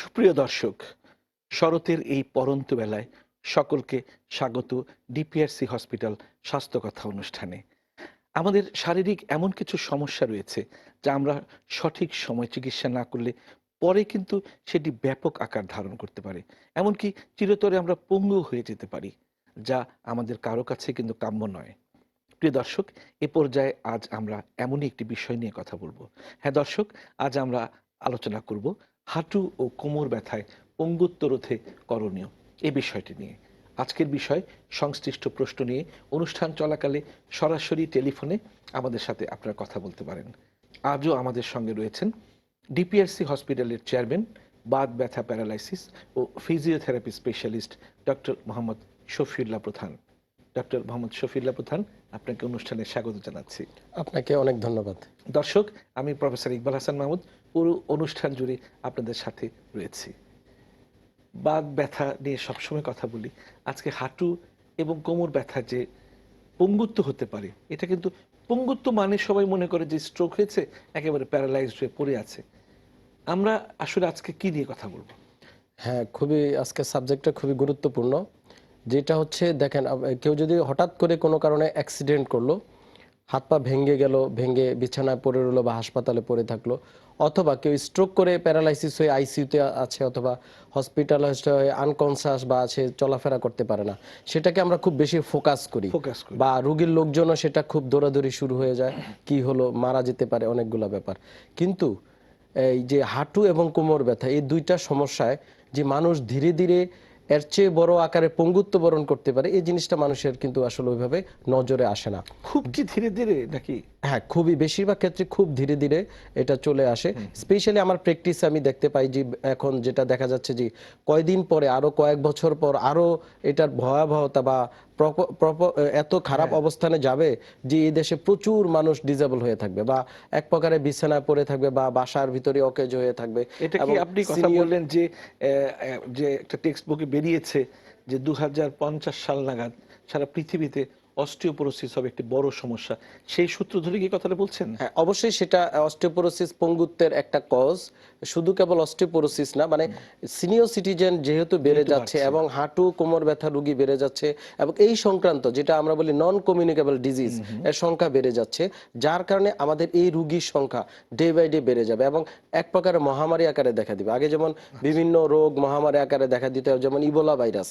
সুপ্রিয় দর্শক, শরতের এই পরন্ত বেলায় সকলকে স্বাগত ডিপিআরসি হসপিটাল স্বাস্থ্য কথা অনুষ্ঠানে। আমাদের শারীরিক এমন কিছু সমস্যা রয়েছে যা আমরা সঠিক সময় চিকিৎসা না করলে পরে কিন্তু সেটি ব্যাপক আকার ধারণ করতে পারে। এমনকি চিরতরে আমরা পঙ্গু হয়ে যেতে পারি, যা আমাদের কারও কাছে কিন্তু কাম্য নয়। প্রিয় দর্শক, এ পর্যায়ে আজ আমরা এমনই একটি বিষয় নিয়ে কথা বলব। হ্যাঁ দর্শক, আজ আমরা আলোচনা করব হাঁটু ও কোমর ব্যথায় পঙ্গুত্ব রোধে করণীয়। এ বিষয়টি নিয়ে আজকের বিষয় সংশ্লিষ্ট প্রশ্ন নিয়ে অনুষ্ঠান চলাকালে সরাসরি টেলিফোনে আমাদের সাথে আপনারা কথা বলতে পারেন। আজও আমাদের সঙ্গে রয়েছেন ডিপিআরসি হসপিটালের চেয়ারম্যান বাদ ব্যথা প্যারালাইসিস ও physiotherapy specialist doctor Mohammad Shafiullah Prodhan. Doctor Mohammad Shafiullah প্রধান আপনাকে অনুষ্ঠানে স্বাগত জানাচ্ছি। আপনাকে অনেক ধন্যবাদ। দর্শক আমি প্রফেসর ইকবাল হাসান মাহমুদ পুরো অনুষ্ঠান জুড়ে আপনাদের সাথে রয়েছি। বাত ব্যথা নিয়ে সবসময় কথা বলি। আজকে হাঁটু এবং কোমর ব্যথা যে পঙ্গুত্ব হতে পারে, এটা কিন্তু পঙ্গুত্ব মানে সবাই মনে করে যে স্ট্রোক হয়েছে, একেবারে প্যারালাইজড হয়ে পড়ে আছে। আমরা আসলে আজকে কি নিয়ে কথা বলব? হ্যাঁ খুবই আজকে সাবজেক্টটা খুবই গুরুত্বপূর্ণ। যেটা হচ্ছে, দেখেন কেউ যদি হঠাৎ করে কোনো কারণে অ্যাক্সিডেন্ট করল হাত পা ভেঙে গেল ভেঙে বিছানায় পড়ে রইল বা হাসপাতালে পড়ে থাকল। অথবা কেউ স্ট্রোক করে প্যারালাইসিস হয়ে আইসিইউতে আছে অথবা হসপিটালাইজড হয়ে আনকনসাস বা আছে চলাফেরা করতে পারে না। সেটাকে আমরা খুব বেশি ফোকাস করি। ফোকাস করি। বা রোগীর লোকজনও সেটা খুব দৌড়াদৌড়ি শুরু হয়ে যায় কি হলো মারা যেতে পারে অনেকগুলো ব্যাপার। কিন্তু এই যে হাঁটু এবং কোমর ব্যথা এই দুইটা সমস্যায় যে মানুষ ধীরে ধীরে এর চেয়ে বড় আকারে পঙ্গুত্ব বরণ করতে পারে। এই জিনিসটা মানুষের কিন্তু আসলে ওইভাবে নজরে আসে না। খুব কি ধীরে ধীরে নাকি? হ্যাঁ খুবই। বেশিরভাগ ক্ষেত্রে খুব ধীরে ধীরে এটা চলে আসে। স্পেশালি আমার প্র্যাকটিসে আমি দেখতে পাই যে এখন যেটা দেখা যাচ্ছে যে কয়দিন পরে আরও কয়েক বছর পর আরও এটার ভয়াবহতা বা এত খারাপ অবস্থানে যাবে যে এই দেশে প্রচুর মানুষ ডিজেবল হয়ে থাকবে বা এক প্রকারে বিছানায় পড়ে থাকবে বা বাসার ভিতরে অকেজ হয়ে থাকবে। এটা কি আপনি কথা বললেন যে যে একটা টেক্সট বুকে বেরিয়েছে যে দু হাজার পঞ্চাশ সাল নাগাদ সারা পৃথিবীতে অস্টিওপোরোসিস হবে একটি বড় সমস্যা। সেই সূত্র ধরে কি কথাটা বলছেন? হ্যাঁ অবশ্যই সেটা অস্টিওপোরোসিস পঙ্গুত্বের একটা কজ শুধু কেবল অস্টিওপোরোসিস না মানে সিনিয়র সিটিজেন যেহেতু বেড়ে যাচ্ছে এবং হাঁটু কোমর ব্যথা রোগী বেড়ে যাচ্ছে এবং এই সংক্রান্ত যেটা আমরা বলি নন কমিউনিকেবল ডিজিজ এর সংখ্যা বেড়ে যাচ্ছে যার কারণে আমাদের এই রোগীর সংখ্যা ডে বাই ডে বেড়ে যাবে এবং এক প্রকারের মহামারী আকারে দেখা দিবে। আগে যেমন বিভিন্ন রোগ মহামারী আকারে দেখা দিতে যেমন ইবোলা ভাইরাস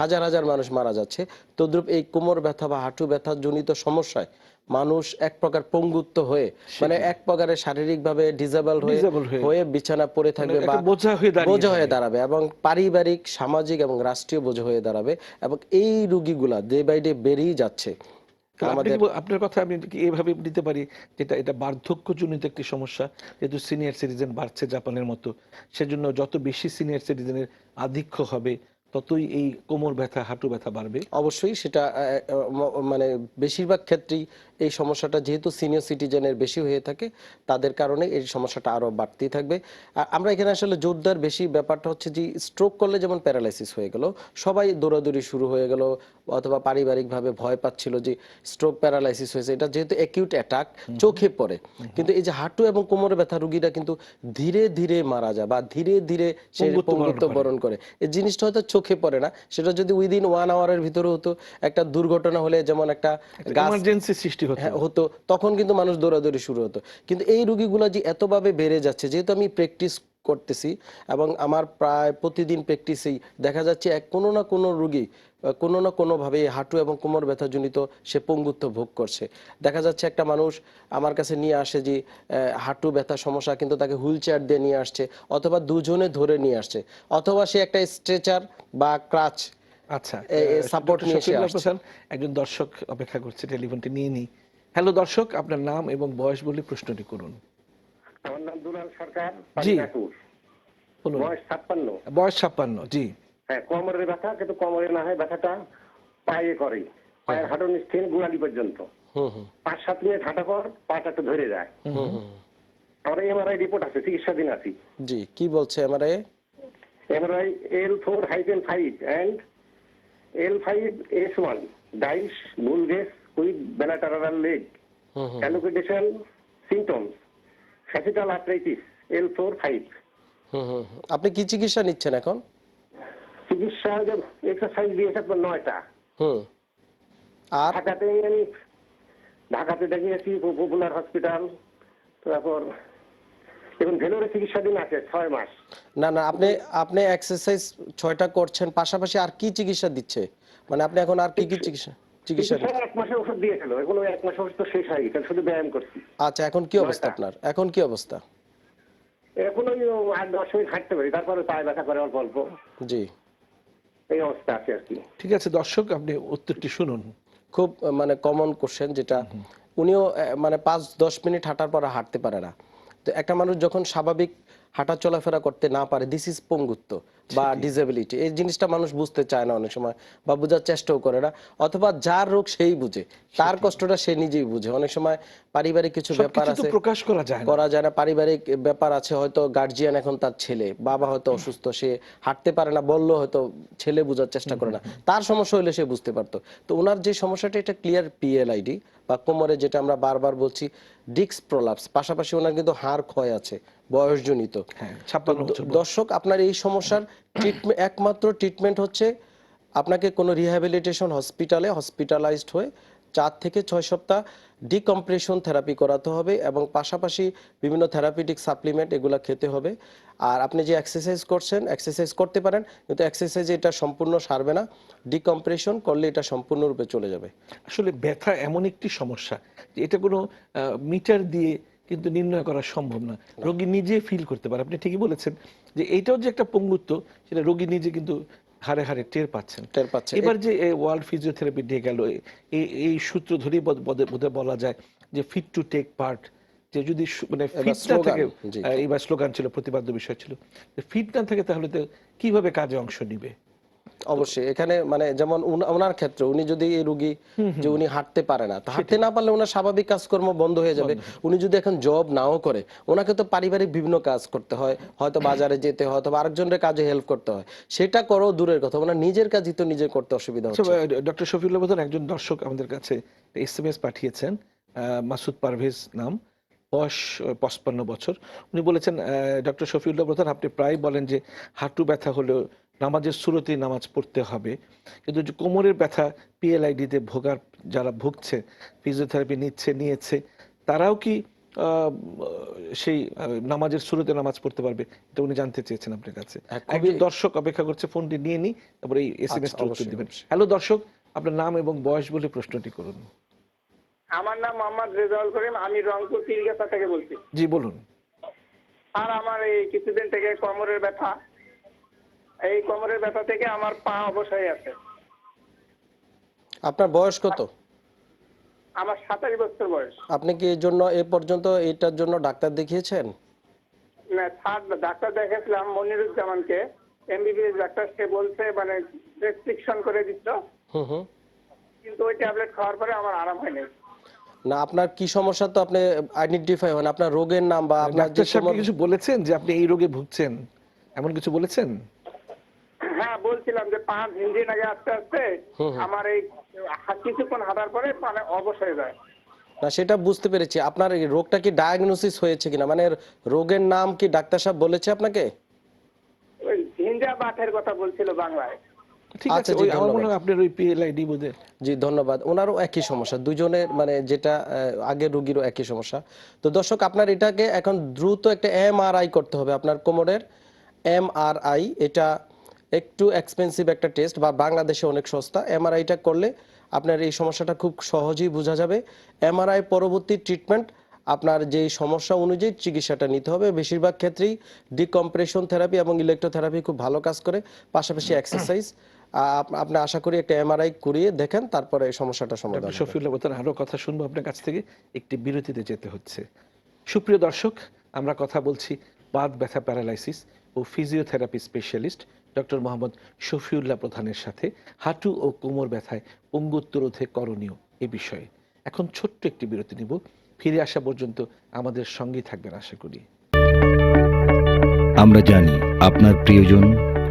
হাজার হাজার মানুষ মারা যাচ্ছে। তদ্রুপ এই কোমর ব্যথা বা হাঁটু ব্যথা জনিত সমস্যায় মানুষ এক প্রকার পঙ্গুত্ব হয়ে মানে এক প্রকারের শারীরিক ভাবে ডিজেবল হয়ে হয়ে। বিছানা পড়ে থাকবে মানে বা বোঝা হয়ে দাঁড়াবে এবং পারিবারিক সামাজিক এবং রাষ্ট্রীয় বোঝা হয়ে দাঁড়াবে এবং এই রোগীগুলা ডে বাই ডে বেড়েই যাচ্ছে। আপনার কথা আমি এভাবে নিতে পারি যেটা এটা বার্ধক্যজনিত একটি সমস্যা? যেহেতু সিনিয়র সিটিজেন বাড়ছে জাপানের মতো সেজন্য যত বেশি সিনিয়র সিটিজেনের আধিক্য হবে ততই এই কোমর ব্যথা হাঁটু ব্যথা বাড়বে? অবশ্যই সেটা মানে বেশিরভাগ ক্ষেত্রেই এই সমস্যাটা যেহেতু সিনিয়র সিটিজেনের বেশি হয়ে থাকে তাদের কারণে এই সমস্যাটা আরও বাড়তেই থাকবে। আর আমরা এখানে আসলে জোরদার বেশি ব্যাপারটা হচ্ছে যে স্ট্রোক করলে যেমন প্যারালাইসিস হয়ে গেল সবাই দৌড়াদৌড়ি শুরু হয়ে গেল অথবা পারিবারিকভাবে ভয় পাচ্ছিল যে স্ট্রোক প্যারালাইসিস হয়েছে। এটা যেহেতু অ্যাকিউট অ্যাটাক চোখে পড়ে। কিন্তু এই যে হাঁটু এবং কোমরে ব্যথা রোগীরা কিন্তু ধীরে ধীরে মারা যায় বা ধীরে ধীরে সে। বরণ করে। এই জিনিসটা হয়তো চোখে পড়ে না। সেটা যদি উইদিন ওয়ান আওয়ারের ভিতরে হতো একটা দুর্ঘটনা হলে যেমন একটা ইমার্জেন্সি সৃষ্টি হ্যাঁ, হতো তখন কিন্তু মানুষ দৌড়াদৌড়ি শুরু হতো। কিন্তু এই রুগীগুলো যে এতভাবে বেড়ে যাচ্ছে যেহেতু আমি প্র্যাকটিস করতেছি এবং আমার প্রায় প্রতিদিন প্র্যাকটিসেই দেখা যাচ্ছে এক কোনো না কোনো রুগী কোনো না কোনোভাবে হাঁটু এবং কোমর ব্যথাজনিত সে পঙ্গুত্ব ভোগ করছে। দেখা যাচ্ছে একটা মানুষ আমার কাছে নিয়ে আসে যে হাঁটু ব্যথা সমস্যা কিন্তু তাকে হুইল চেয়ার দিয়ে নিয়ে আসছে অথবা দুজনে ধরে নিয়ে আসছে অথবা সে একটা স্ট্রেচার বা ক্রাচ আচ্ছা নিয়ে একজন দর্শক অপেক্ষা করছে টেলিফোনটি নিয়ে নি হ্যালো দর্শক আপনার নাম এবং বয়স বলে প্রশ্নটি করুন। আমার নাম দুলাল সরকার জি। বয়স ছাপ্পান্ন। বয়স ছাপ্পান্ন জি। হ্যাঁ কোমরের ব্যথা কিন্তু কোমরে না হয় ব্যথাটা পায়ে করে। পায়ের হাঁটুর গোড়ালি পর্যন্ত। পাঁচ সাত মিনিট হাঁটা পর পাটা একটু ধরে যায়। আমার এমআরআই রিপোর্ট আছে চিকিৎসাধীন আছি। জি কি বলছে আমার MRI L four hyphen five and L five S one disc bulges with bilateral leg hmm symptoms facetal arthritis L four five hmm hmm hmm. আপনি কি চিকিৎসা নিচ্ছেন এখন? চিকিৎসা এক্সারসাইজ দিয়েছে আপনার নয়টা। হুম। আর? ঢাকাতে আমি ঢাকাতে দেখিয়েছি পপুলার হসপিটাল তারপর এখন ভেলোরে চিকিৎসা দিন আছে ছয় মাস। না না আপনি আপনি এক্সারসাইজ ছয়টা করছেন পাশাপাশি আর কি চিকিৎসা দিচ্ছে? মানে আপনি এখন আর কি কি চিকিৎসা? চিকিৎসা চিকিৎসা এক মাসের ওষুধ দিয়েছিল এখন ওই এক মাসের ওষুধ তো শেষ হয়ে গেছে শুধু ব্যায়াম করছি। আচ্ছা এখন কি অবস্থা আপনার? এখন কি অবস্থা? এখন ওই আট দশ মিনিট হাঁটতে পারি তারপরে পায়ে ব্যথা করে অল্প অল্প। জি। এই অবস্থা আছে আর কি। ঠিক আছে দর্শক আপনি উত্তরটি শুনুন। খুব মানে কমন কোশ্চেন যেটা উনিও মানে পাঁচ দশ মিনিট হাঁটার পর হাঁটতে পারে না। তো একটা মানুষ যখন স্বাভাবিক হাঁটা চলাফেরা করতে না পারে দিস ইজ পঙ্গুত্ব। বা ডিসেবিলিটি এই জিনিসটা মানুষ বুঝতে চায় না অনেক সময় বা বোঝার চেষ্টাও করে না অথবা যার রোগ সেই বুঝে তার কষ্টটা সে নিজেই বুঝে অনেক সময় পারিবারিক কিছু ব্যাপার আছে প্রকাশ করা যায় করা যায় না পারিবারিক ব্যাপার আছে হয়তো গার্জিয়ান এখন তার ছেলে বাবা হয়তো অসুস্থ সে হাঁটতে পারে না বলল হয়তো ছেলে বোঝার চেষ্টা করে না তার সমস্যা হলে সে বুঝতে পারতো। তো ওনার যে সমস্যাটা এটা ক্লিয়ার পিএলআইডি বা কোমরে যেটা আমরা বারবার বলছি ডিক্স প্রলাপস পাশাপাশি ওনার কিন্তু হাড় ক্ষয় আছে বয়সজনিত। হ্যাঁ। দর্শক আপনার এই সমস্যার ট্রিটমেন্ট একমাত্র ট্রিটমেন্ট হচ্ছে আপনাকে কোনো রিহ্যাবিলিটেশন হসপিটালে হসপিটালাইজড হয়ে চার থেকে ছয় সপ্তাহ ডিকম্প্রেশন থেরাপি করাতে হবে এবং পাশাপাশি বিভিন্ন থেরাপিটিক সাপ্লিমেন্ট এগুলো খেতে হবে। আর আপনি যে এক্সারসাইজ করছেন এক্সারসাইজ করতে পারেন, কিন্তু এক্সারসাইজে এটা সম্পূর্ণ সারবে না। ডিকম্প্রেশন করলে এটা সম্পূর্ণরূপে চলে যাবে। আসলে ব্যথা এমন একটি সমস্যা এটা কোনো মিটার দিয়ে কিন্তু নির্ণয় করা সম্ভব না। রোগী নিজে ফিল করতে পারে। আপনি ঠিকই বলেছেন যে এইটাও যে একটা পঙ্গুত্ব সেটা রোগী নিজে কিন্তু হারে হারে টের পাচ্ছেন। টের পাচ্ছে। এবার যে ওয়ার্ল্ড ফিজিওথেরাপি ডে গেল এই সূত্র ধরেই বোধ- বোধ- বোধহয় বলা যায় যে ফিট টু টেক পার্ট যে যদি মানে ফিট না থাকে এইবার স্লোগান ছিল প্রতিপাদ্য বিষয় ছিল। ফিট না থাকে তাহলে তো কীভাবে কাজে অংশ নিবে? অবশ্যই। এখানে মানে যেমন ওনার ক্ষেত্রে উনি যদি এই রুগী যে উনি হাঁটতে পারে না হাঁটতে না পারলে ওনার স্বাভাবিক কাজকর্ম বন্ধ হয়ে যাবে। উনি যদি এখন জব নাও করে ওনাকে তো পারিবারিক বিভিন্ন কাজ করতে হয় হয়তো বাজারে যেতে হয় অথবা আরেকজনের কাজে হেল্প করতে হয়। সেটা করো দূরের কথা। ওনার নিজের কাজই তো নিজে করতে অসুবিধা আচ্ছা হচ্ছে। ডক্টর শফিউল্লাহ প্রধান একজন দর্শক আমাদের কাছে এস এম এস পাঠিয়েছেন মাসুদ পারভেজ নাম বয়স পঁচপান্ন বছর। উনি বলেছেন ডক্টর শফিউল্লাহ প্রধান আপনি প্রায় বলেন যে হাঁটু ব্যথা হলেও নামাজের শুরুতেই নামাজ পড়তে হবে। কিন্তু যে কোমরের ব্যথা পিএলআইডিতে ভোগার যারা ভুগছে ফিজিওথেরাপি নিচ্ছে নিয়েছে তারাও কি আহ, সেই নামাজের শুরুতে নামাজ পড়তে পারবে? এটা উনি জানতে চেয়েছেন আপনার কাছে। হ্যাঁ, একজন দর্শক অপেক্ষা করছে ফোনটি নিয়ে নি তারপরে এই এস এম এস দিবেন। হ্যালো দর্শক আপনার নাম এবং বয়স বলে প্রশ্নটি করুন। আমার নাম মোহাম্মদ রেজাউল করিম আমি রংপুর পীরগাছা থেকে বলছি। জি বলুন। আর আমার এই কিছুদিন থেকে কোমরের ব্যথা এই কোমরের ব্যথা থেকে আমার পা অবশ হয়ে আছে। আপনার বয়স কত? আমার সাতাশ বছর বয়স। আপনি কি এর জন্য এ পর্যন্ত এটার জন্য ডাক্তার দেখিয়েছেন? না স্যার ডাক্তার দেখেছিলাম মনিরুজ্জামানকে। এমবিবিএস ডাক্তার সে বলছে মানে রেস্ট্রিকশন করে দিচ্ছ। হুম হুম। কিন্তু ওই ট্যাবলেট খাওয়ার পরে আমার আরাম হয়নি। না আপনার কি সমস্যা তো আপনি আইডেন্টিফাই হন? আপনার রোগের নাম বা আপনার কিছু বলেছেন যে আপনি এই রোগে ভুগছেন? এমন কিছু বলেছেন? হ্যাঁ বলছিলাম যে পা ঝিনঝিন আগে আস্তে আস্তে। আমার এই কিছুক্ষণ হাঁটার পরে মানে অবশ হয়ে যায়। না সেটা বুঝতে পেরেছি। আপনার রোগটা কি ডায়াগনোসিস হয়েছে কিনা? মানে রোগের নাম কি ডাক্তার সাহেব বলেছে আপনাকে? ঝিঞ্জা বাথের কথা বলছিল বাংলায়। ঠিক আচ্ছা, আছে ওই আমার মনে হয় আপনার ওই পিএলআইডি বোধহয় জি ধন্যবাদ। ওনারও একই সমস্যা। দুজনের মানে যেটা আগের রোগীরও একই সমস্যা। তো দর্শক আপনার এটাকে এখন দ্রুত একটা এমআরআই করতে হবে। আপনার কোমরের এমআরআই এটা একটু এক্সপেন্সিভ একটা টেস্ট বা বাংলাদেশে অনেক সস্তা। এমআরআইটা করলে আপনার এই সমস্যাটা খুব সহজেই বোঝা যাবে। এমআরআই পরবর্তী ট্রিটমেন্ট আপনার যেই সমস্যা অনুযায়ী চিকিৎসাটা নিতে হবে। বেশিরভাগ ক্ষেত্রেই ডিকম্প্রেশন থেরাপি এবং ইলেকট্রোথেরাপি খুব ভালো কাজ করে পাশাপাশি এক্সারসাইজ আপনি আশা করি একটা এমআরআই করিয়ে দেখেন তারপরে এই সমস্যাটা সমাধান শফিউল্লাহ আরও কথা শুনব আপনার কাছ থেকে। একটি বিরতিতে যেতে হচ্ছে। সুপ্রিয় দর্শক আমরা কথা বলছি বাত ব্যথা প্যারালাইসিস ও physiotherapy specialist doctor Mohammad Shafiullah প্রধানের সাথে হাঁটু ও কোমর ব্যথায় পঙ্গুত্ব রোধে করণীয় এ বিষয়ে। এখন ছোট্ট একটি বিরতি নিব। ফিরে আসা পর্যন্ত আমাদের সঙ্গেই থাকবেন আশা করি। আমরা জানি আপনার প্রিয়জন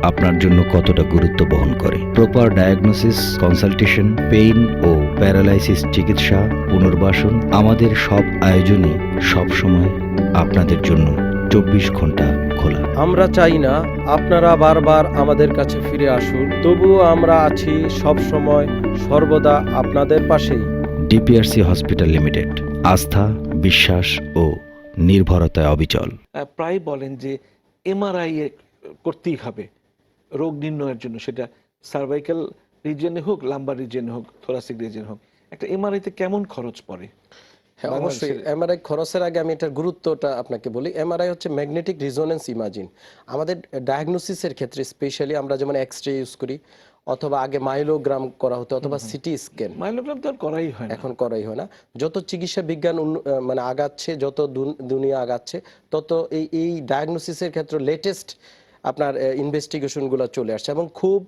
আপনার জন্য কতটা গুরুত্ব বহন করে। প্রপার ডায়াগনোসিস কনসালটেশন পেইন ও প্যারালাইসিস চিকিৎসা, পুনর্বাসন আমাদের সব আয়োজনই সব সময় আপনাদের জন্য চব্বিশ ঘণ্টা খোলা। আমরা চাই না আপনারা বারবার আমাদের কাছে ফিরে আসুন তবুও আমরা আছি সব সময় সর্বদা আপনাদের পাশেই। ডিপিআরসি হসপিটাল লিমিটেড আস্থা বিশ্বাস ও নির্ভরতায় অবিচল। প্রায় বলেন যে এমআরআই করতেই হবে রোগ নির্ণয়ের জন্য। সেটা সার্ভাইকাল রিজনে হোক লাম্বার রিজনে হোক থোরাসিক রিজনে হোক একটা এমআরআইতে কেমন খরচ পড়ে? হ্যাঁ অবশ্যই। এমআরআই খরচের আগে আমি এটার গুরুত্বটা আপনাকে বলি। এমআরআই হচ্ছে ম্যাগনেটিক রিজোনেন্স ইমাজিন আমাদের ডায়াগনোসিসের ক্ষেত্রে স্পেশালি আমরা যেমন এক্স রে ইউজ করি অথবা আগে মাইলোগ্রাম করা হতো অথবা সিটি স্ক্যান মাইলোগ্রাম তো করাই হয় এখন করাই হয় না। যত চিকিৎসা বিজ্ঞান মানে আগাচ্ছে যত দুন- দুনিয়া আগাচ্ছে তত এই এই ডায়াগনোসিসের ক্ষেত্রে লেটেস্ট আপনার ইনভেস্টিগেশনগুলো চলে আসছে। এবং খুব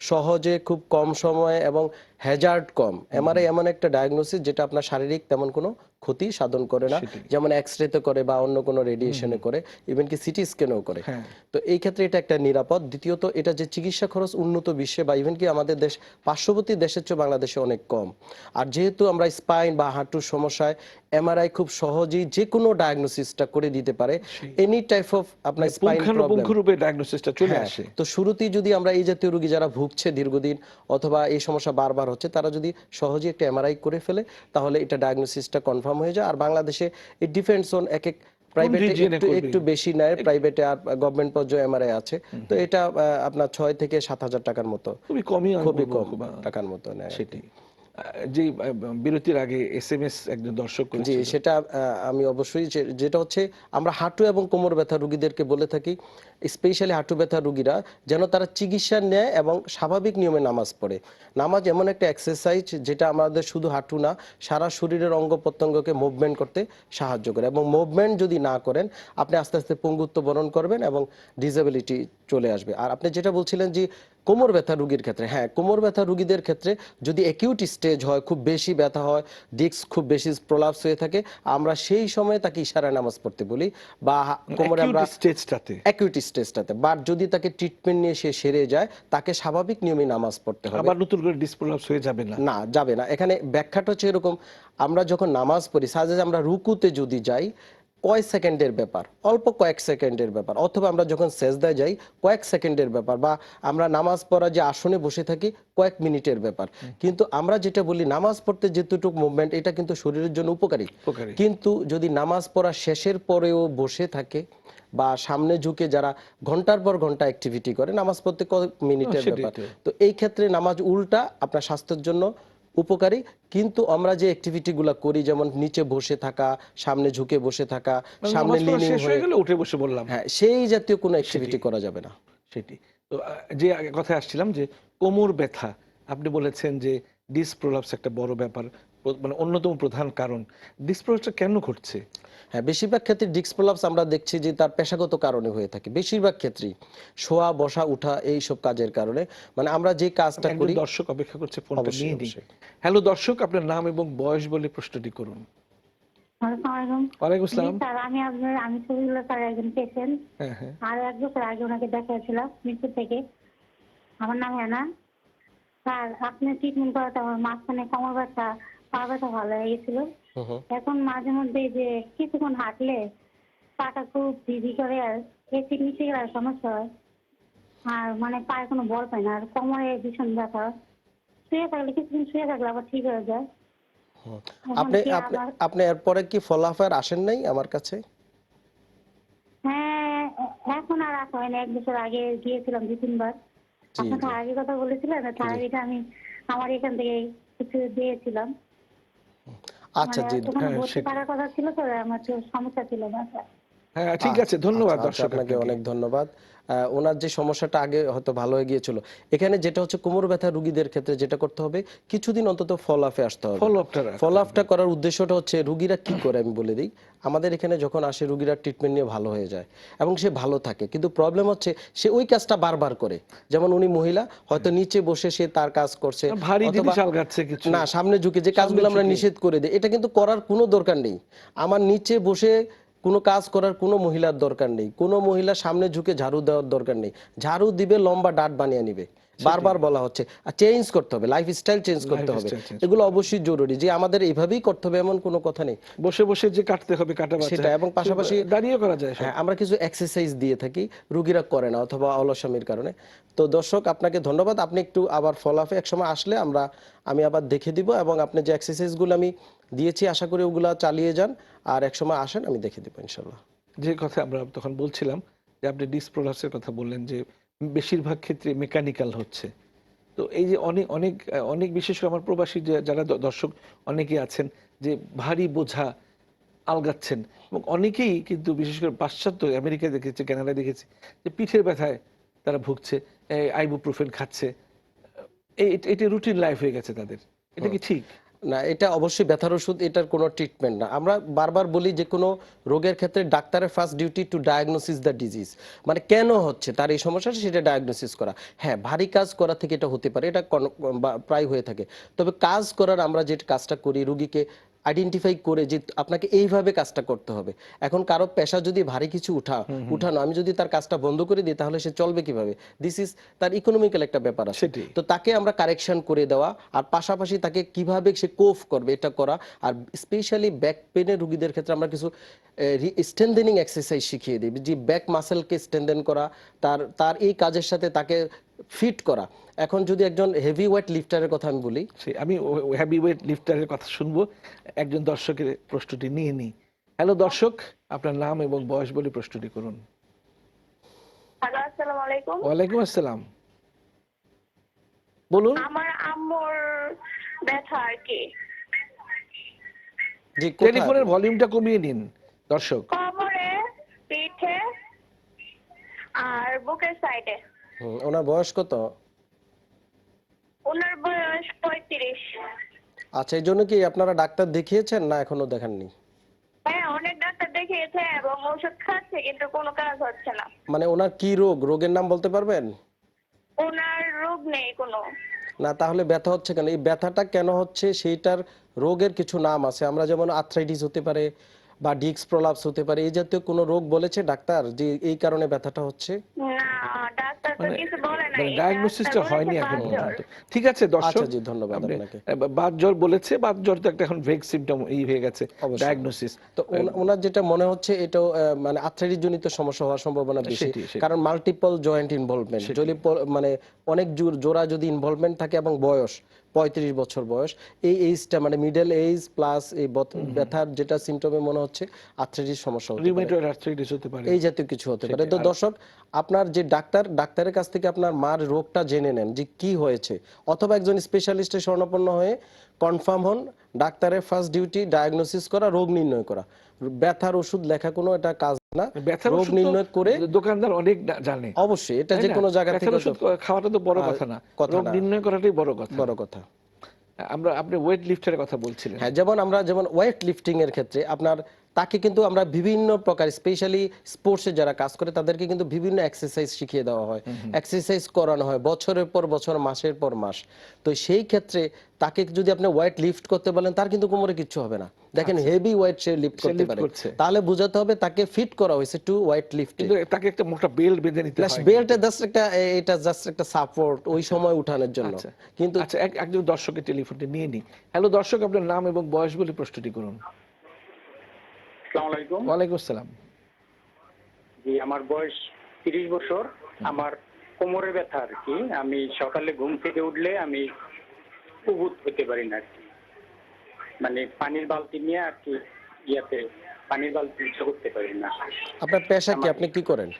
সহজে খুব কম সময়ে এবং হ্যাজার্ড কম। এমআরআই এমন একটা ডায়াগনোসিস যেটা আপনার শারীরিক তেমন কোনো ক্ষতি সাধন করে না। যেমন এক্স রেতে করে বা অন্য কোনো রেডিয়েশনে করে ইভেন কি সিটি স্ক্যানেও করে। হ্যাঁ। তো এই ক্ষেত্রে এটা একটা নিরাপদ। দ্বিতীয়ত এটা যে চিকিৎসা খরচ উন্নত বিশ্বে বা ইভেন কি আমাদের দেশ পার্শ্ববর্তী দেশের চেয়ে বাংলাদেশে অনেক কম। আর যেহেতু আমরা স্পাইন বা হাঁটুর সমস্যায় এমআরআই খুব সহজেই যে কোনো ডায়াগনোসিসটা করে দিতে পারে। এনি টাইপ অফ আপনার স্পাইন প্রবলেম পুঙ্খানুপুঙ্খরূপে ডায়াগনোসিসটা চলে হ্যাঁ, আসে। তো শুরুতেই যদি আমরা এই জাতীয় রোগী যারা ভুগছে দীর্ঘদিন অথবা এই সমস্যা বারবার হচ্ছে তারা যদি সহজেই একটা এমআরআই করে ফেলে তাহলে এটা ডায়াগনোসিসটা কনফার্ম হয়ে যায়। আর বাংলাদেশে ইট ডিপেন্ডস অন এক এক প্রাইভেটে একটু একটু বেশি নেয় প্রাইভেটে আর গভর্নমেন্ট পর্যায়ে এমআরআই আছে। তো এটা আপনার ছয় থেকে সাত হাজার টাকার মতো। খুবই কমই খুবই কম টাকার মতো নেয় সেটাই। যে বিরতির আগে এস এম এস একজন দর্শক জি সেটা আমি অবশ্যই যেটা হচ্ছে আমরা হাঁটু এবং কোমর ব্যথা রোগীদেরকে বলে থাকি স্পেশালি হাঁটু ব্যথা রোগীরা যেন তারা চিকিৎসা নেয় এবং স্বাভাবিক নিয়মে নামাজ পড়ে। নামাজ এমন একটা এক্সারসাইজ যেটা আমাদের শুধু হাঁটু না সারা শরীরের অঙ্গ প্রত্যঙ্গকে মুভমেন্ট করতে সাহায্য করে এবং মুভমেন্ট যদি না করেন আপনি আস্তে আস্তে পঙ্গুত্ব বরণ করবেন এবং ডিসেবিলিটি চলে আসবে। আর আপনি যেটা বলছিলেন যে কোমর ব্যথা রোগীর ক্ষেত্রে হ্যাঁ কোমর ব্যথা রোগীদের ক্ষেত্রে যদি অ্যাকিউট স্টেজ হয় খুব বেশি ব্যথা হয় ডিস্ক খুব বেশি প্রলাপস হয়ে থাকে আমরা সেই সময় তাকে ইশারায় নামাজ পড়তে বলি বা হা- কোমরে আমরা স্টেজটাতে অ্যাকিউট স্টেজটাতে বাট যদি তাকে ট্রিটমেন্ট নিয়ে সে সেরে যায় তাকে স্বাভাবিক নিয়মে নামাজ পড়তে হবে। আবার নতুন করে ডিসপ্রলাপস হয়ে যাবে না? না যাবে না। এখানে ব্যাখ্যাটা হচ্ছে এরকম আমরা যখন নামাজ পড়ি সাজে আমরা রুকুতে যদি যাই কয় সেকেন্ডের ব্যাপার অল্প কয়েক সেকেন্ডের ব্যাপার অথবা আমরা যখন সেজদায় যাই কয়েক সেকেন্ডের ব্যাপার বা আমরা নামাজ পড়া যে আসনে বসে থাকি কয়েক মিনিটের ব্যাপার কিন্তু আমরা যেটা বলি নামাজ পড়তে যেতটুকু মুভমেন্ট এটা কিন্তু শরীরের জন্য উপকারী। কিন্তু যদি নামাজ পড়া শেষের পরেও বসে থাকে বা সামনে ঝুঁকে যারা ঘণ্টার পর ঘণ্টা অ্যাক্টিভিটি করে নামাজ পড়তে কয়েক মিনিটের ব্যাপার। তো এই ক্ষেত্রে নামাজ উল্টা আপনার স্বাস্থ্যের জন্য উপকারী কিন্তু আমরা যে অ্যাক্টিভিটি গুলা করি যেমন নিচে বসে থাকা সামনে ঝুঁকে বসে থাকা মানে সামনে লিনিং হয়ে গেলে উঠে বসে বললাম। হ্যাঁ সেই জাতীয় কোনো অ্যাক্টিভিটি করা যাবে না। সেটি। তো যে আগে কথায় আসছিলাম যে কোমর ব্যথা আপনি বলেছেন যে ডিসপ্রোলাপস একটা বড় ব্যাপার মানে অন্যতম প্রধান কারণ। ডিসপ্রোলাপসটা কেন ঘটছে? হ্যাঁ বেশিরভাগ ক্ষেত্রে ডিস্ক প্রলাপস আমরা দেখছি যে তার পেশাগত কারণে হয়ে থাকে। বেশিরভাগ ক্ষেত্রেই শোয়া বসা উঠা এই সব কাজের কারণে। মানে আমরা যে কাজটা করি দর্শক অপেক্ষা করছে ফোনটা নিয়ে অবশ্যই। হ্যালো দর্শক আপনার নাম এবং বয়স বলে প্রশ্নটি করুন। ওয়ালাইকুম আসসালাম। স্যার আমি আপনার আমি শহীদুল্লাহ স্যার একজন পেশেন্ট হ্যাঁ হ্যাঁ। আর এক বছর আগে ওনাকে দেখাচ্ছিলাম থেকে। আমার নাম হেনা। স্যার আপনি ট্রিটমেন্ট করাতে আমার মাঝখানে কোমর ব্যথা পা ব্যথা ভালো হয়ে গেছিল। এখন মাঝে মধ্যে যে কিছুক্ষণ হাঁটলে পাটা খুব ভিজি করে আর এসিড নিচে গেলে সমস্যা হয়। আর মানে পায়ে কোনো বল পায় না আর কোমরে ভীষণ ব্যথা। শুয়ে থাকলে কিছুদিন শুয়ে থাকলে আবার ঠিক হয়ে যায়। আপনি আপনি আপনি এরপরে কি ফলাফল আসেন নাই আমার কাছে? হ্যাঁ এখন আর আসা হয়নি। এক বছর আগে গিয়েছিলাম দু তিনবার। জি। থারাবির কথা বলেছিলেন থারাবিটা আমি আমার এখান থেকে কিছু দিয়েছিলাম। আচ্ছা মানে জি হ্যাঁ, সেটা- কথা ছিল তো আমার সমস্যা ছিল না হ্যাঁ ঠিক আছে আচ্ছা, ধন্যবাদ আচ্ছা, দর্শক আপনাকে। অনেক ধন্যবাদ ওনার যে সমস্যাটা আগে হয়তো ভালো হয়ে গিয়েছিল। এখানে যেটা হচ্ছে কোমর ব্যথা রুগীদের ক্ষেত্রে যেটা করতে হবে কিছুদিন অন্তত ফল আপে আসতে হবে। Follow up টা ফলো আপটা করার উদ্দেশ্যটা হচ্ছে রুগীরা কি করে আমি বলে দিই। আমাদের এখানে যখন আসে রুগীরা ট্রিটমেন্ট নিয়ে ভালো হয়ে যায় এবং সে ভালো থাকে। কিন্তু প্রবলেম হচ্ছে সে ওই কাজটা বারবার করে। যেমন উনি মহিলা হয়তো নিচে বসে সে তার কাজ করছে না সামনে ঝুঁকে যে কাজগুলো আমরা নিষেধ করে দিই। এটা কিন্তু করার কোনো দরকার নেই। আমার নিচে বসে কোনো কাজ করার কোনো মহিলার দরকার নেই। কোনো মহিলা সামনে ঝুঁকে ঝাড়ু দেওয়ার দরকার নেই। ঝাড়ু দিবে, লম্বা ডাট বানিয়ে নিবে। বারবার বলা হচ্ছে। আর চেঞ্জ করতে হবে লাইফ স্টাইল চেঞ্জ করতে হবে। এগুলো অবশ্যই জরুরি যে আমাদের এইভাবেই করতে হবে এমন কোনো কথা নেই। বসে বসে যে কাটতে হবে কাটা সেটা এবং পাশাপাশি দাঁড়িয়ে করা যায় হ্যাঁ আমরা কিছু এক্সারসাইজ দিয়ে থাকি রুগীরা করে না অথবা অলসামির কারণে। তো দর্শক আপনাকে ধন্যবাদ। আপনি একটু আবার ফলাফে এক সময় আসলে আমরা আমি আবার দেখে দিব এবং আপনি যে এক্সারসাইজগুলো আমি দিয়েছি আশা করি ওগুলা চালিয়ে যান। আর এক সময় আসেন আমি দেখে দিব ইনশাল্লাহ যে কথা আমরা তখন বলছিলাম যে আপনি ডিসপ্রোলাসের কথা বললেন যে বেশিরভাগ ক্ষেত্রে মেকানিক্যাল হচ্ছে। তো এই যে অনেক অনেক অনেক বিশেষ করে আমার প্রবাসী যে যারা দর্শক অনেকেই আছেন যে ভারী বোঝা আলগাচ্ছেন এবং অনেকেই কিন্তু বিশেষ করে পাশ্চাত্য আমেরিকায় দেখেছে কানাডায় দেখেছি যে পিঠের ব্যথায় তারা ভুগছে আইবুপ্রোফেন খাচ্ছে। এই এটা রুটিন লাইফ হয়ে গেছে তাদের। এটা কি ঠিক? না, এটা অবশ্যই ব্যথার ওষুধ, এটার কোনো ট্রিটমেন্ট না। আমরা বারবার বলি যে কোনো রোগের ক্ষেত্রে ডাক্তারের first duty to diagnosis the disease মানে কেন হচ্ছে? তার এই সমস্যাটা সেটা ডায়াগনোসিস করা। হ্যাঁ ভারী কাজ করা থেকে এটা হতে পারে, এটা প্রায় হয়ে থাকে। তবে কাজ করার আমরা যে কাজটা করি, রুগীকে আইডেন্টিফাই করে যে আপনাকে এইভাবে কাজটা করতে হবে। এখন কারও পেশা যদি ভারী কিছু উঠা উঠানো আমি যদি তার কাজটা বন্ধ করে দিই তাহলে সে চলবে কীভাবে? দিস ইজ তার ইকোনমিক্যাল একটা ব্যাপার আছে। তো তাকে আমরা কারেকশন করে দেওয়া আর পাশাপাশি তাকে কীভাবে সে কোফ করবে এটা করা আর স্পেশালি ব্যাক পেনের রুগীদের ক্ষেত্রে আমরা কিছু স্ট্রেন্থেনিং এক্সারসাইজ শিখিয়ে দিই। যে ব্যাক মাসেলকে স্ট্রেন্থেন করা তার তার এই কাজের সাথে তাকে ফিট করা। এখন যদি একজন হেভি ওয়েট লিফটারের কথা আমি বলি আমি হ্যাভি ওয়েট লিফটারের কথা শুনব একজন দর্শকের প্রশ্নটি নিয়ে নিই হ্যালো দর্শক আপনার নাম এবং বয়স বলে প্রশ্নটি করুন। হ্যালো আসসালামু আলাইকুম। ওয়ালাইকুম আসসালাম। বলুন। আমার আম্মুর ব্যথা আর কি। যে কোথায়- টেলিফোনের ভলিউমটা কমিয়ে নিন দর্শক। কোমরে পিঠে আর বুকের সাইডে। ওনার বয়স কত? ওনার বয়স পঁয়ত্রিশ। আচ্ছা এই জন্য কি আপনারা ডাক্তার দেখিয়েছেন না এখনও দেখাননি? হ্যাঁ অনেক ডাক্তার দেখিয়েছে এবং ওষুধ খাচ্ছে কিন্তু কোনো কাজ হচ্ছে না। মানে ওনার কি রোগ? রোগের নাম বলতে পারবেন? ওনার রোগ নেই কোনো। না তাহলে ব্যথা হচ্ছে কেন? এই ব্যথাটা কেন হচ্ছে? সেইটার রোগের কিছু নাম আছে। আমরা যেমন আর্থ্রাইটিস হতে পারে বা ডিক্স প্রলাপস হতে পারে এই জাতীয় কোনো রোগ বলেছে? ডাক্তার যে এই কারণে ব্যথাটা হচ্ছে? না ডাক্তার তো মানে কিছু বলে নাই। মানে ডায়াগনোসিসটা হয়নি এখন বাত জ্বর। পর্যন্ত। ঠিক আছে দর্শক আচ্ছা জি ধন্যবাদ আপনাকে। বাত জ্বর বলেছে বাত জ্বর তো একটা এখন ভেগ সিমটম এই হয়ে গেছে ডায়াগনোসিস তো ওনার যেটা মনে হচ্ছে এটাও মানে আর্থ্রাইটিস জনিত সমস্যা হওয়ার সম্ভাবনা বেশি। কারণ মাল্টিপল জয়েন্ট ইনভলভমেন্ট যদি মানে অনেক জোর জোড়া যদি ইনভলভমেন্ট থাকে এবং বয়স পঁয়ত্রিশ বছর বয়স। এই এইজটা মানে মিডল এইজ প্লাস এই ব্যথার যেটা সিমটমে মনে হচ্ছে আর্থ্রাইটিস সমস্যা হতে পারে। রিউমেটয়েড আর্থ্রাইটিস হতে পারে। এই জাতীয় কিছু হতে পারে। তো দর্শক আপনার যে ডাক্তার ডাক্তারের কাছ থেকে আপনার মার রোগটা জেনে নেন যে কি হয়েছে। অথবা একজন স্পেশালিস্টের শরণাপন্ন হয়ে কনফার্ম হন ডাক্তারের ফার্স্ট ডিউটি ডায়াগনোসিস করা রোগ নির্ণয় করা। ব্যথার ওষুধ লেখা কোনো এটা কাজ না। রোগ নির্ণয় করে দোকানদার অনেক জানে। অবশ্যই এটা যে কোনো জায়গা থেকে খাওয়াটা তো বড় কথা না। রোগ নির্ণয় করাটাই বড় কথা। বড় কথা। আমরা আপনি ওয়েট লিফটারের কথা বলছিলেন। হ্যাঁ যেমন আমরা যেমন ওয়েট লিফটিং এর ক্ষেত্রে আপনার তাকে কিন্তু আমরা বিভিন্ন প্রকার স্পেশালি স্পোর্টসে যারা কাজ করে তাদেরকে কিন্তু বিভিন্ন এক্সারসাইজ শিখিয়ে দেওয়া হয়। এক্সারসাইজ করানো হয় বছরের পর বছর মাসের পর মাস। তো সেই ক্ষেত্রে তাকে যদি আপনি ওয়েট লিফট করতে বলেন তার কিন্তু কোমরে কিচ্ছু হবে না। দেখেন হেভি ওয়েট সে লিফট করতে পারে। তাহলে বোঝাতে হবে তাকে ফিট করা হয়েছে টু ওয়েট লিফট কিন্তু তাকে একটা মোটা বেল্ট বেঁধে নিতে হয়। বেল্টে জাস্ট একটা এটা জাস্ট একটা সাপোর্ট ওই সময় উঠানোর জন্য। আচ্ছা। কিন্তু আচ্ছা এক- একজন দর্শকের টেলিফোনটি নিয়ে নিই। হ্যালো দর্শক আপনার নাম এবং বয়স বলে প্রশ্নটি করুন। আসসালামু আলাইকুম। ওয়ালাইকুম আসসালাম। জি আমার বয়স তিরিশ বছর। আমার কোমরে ব্যথা আর কি। আমি সকালে ঘুম থেকে উঠলে আমি উবুত হতে পারি না আর কি। মানে পানির বালতি নিয়ে আর কি ইয়াতে পানির বালতি উঁচু করতে পারি না। আপনার পেশা কি? আপনি কি করেন?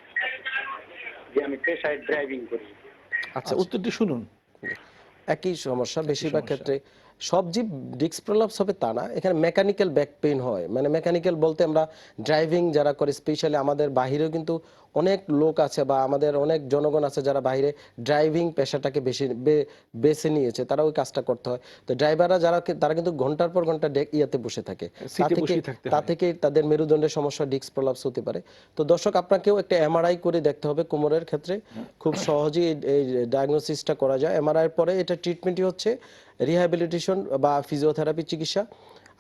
যে আমি পেশায় ড্রাইভিং করি। আচ্ছা উত্তরটি শুনুন। একই সমস্যা বেশিরভাগ ক্ষেত্রে সব জীব ডিস্ক প্রলাপস হবে তা না এখানে মেকানিক্যাল ব্যাক পেইন হয়। মানে মেকানিক্যাল বলতে আমরা ড্রাইভিং যারা করে স্পেশালি আমাদের বাহিরেও কিন্তু অনেক লোক আছে বা আমাদের অনেক জনগণ আছে যারা বাইরে ড্রাইভিং পেশাটাকে বেশি বেছে নিয়েছে তারা ওই কাজটা করতে হয়। তো ড্রাইভাররা যারা তারা কিন্তু ঘণ্টার পর ঘণ্টা ডেক ইয়াতে বসে থাকে। তা থেকে তাদের মেরুদণ্ডের সমস্যা ডিস্ক প্রলাপস হতে পারে। তো দর্শক আপনাকেও একটা এমআরআই করে দেখতে হবে কোমরের ক্ষেত্রে। খুব সহজেই এই- এই ডায়াগনোসিসটা করা যায়। এমআরআই পরে এটা ট্রিটমেন্টই হচ্ছে রিহ্যাবিলিটেশন বা ফিজিওথেরাপি চিকিৎসা।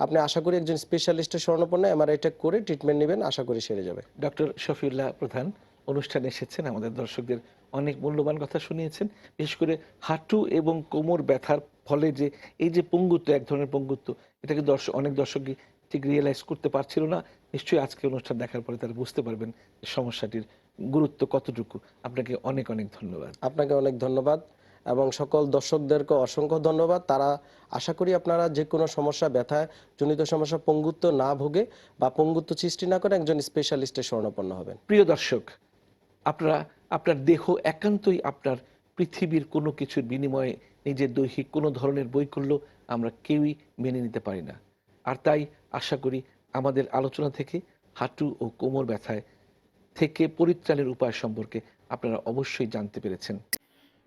আপনি আশা করি একজন স্পেশালিস্টের স্বর্ণপন্ন এমআরআইটা করে ট্রিটমেন্ট নেবেন আশা করি সেরে যাবে। ডক্টর শফিউল্লাহ প্রধান অনুষ্ঠানে এসেছেন আমাদের দর্শকদের অনেক মূল্যবান কথা শুনিয়েছেন। বিশেষ করে হাঁটু এবং কোমর ব্যথার ফলে যে এই যে পঙ্গুত্ব এক ধরনের পঙ্গুত্ব এটাকে দর্শক অনেক দর্শকই ঠিক রিয়েলাইজ করতে পারছিল না। নিশ্চয়ই আজকে অনুষ্ঠান দেখার পরে তারা বুঝতে পারবেন সমস্যাটির গুরুত্ব কতটুকু। আপনাকে অনেক অনেক ধন্যবাদ। আপনাকে অনেক ধন্যবাদ। এবং সকল দর্শকদেরকে অসংখ্য ধন্যবাদ। তারা, আশা করি আপনারা যে কোনো সমস্যা, ব্যথা, জনিত সমস্যা, পঙ্গুত্ব না ভোগে বা পঙ্গুত্ব সৃষ্টি না করে একজন স্পেশালিস্টের শরণাপন্ন হবেন। প্রিয় দর্শক, আপনারা, আপনার দেহ একান্তই আপনার পৃথিবীর কোনো কিছুর বিনিময়ে নিজের দৈহিক কোনো ধরনের বৈকল্য আমরা কেউই মেনে নিতে পারি না। আর তাই আশা করি আমাদের আলোচনা থেকে হাঁটু ও কোমর ব্যথায় থেকে পরিত্রাণের উপায় সম্পর্কে আপনারা অবশ্যই জানতে পেরেছেন।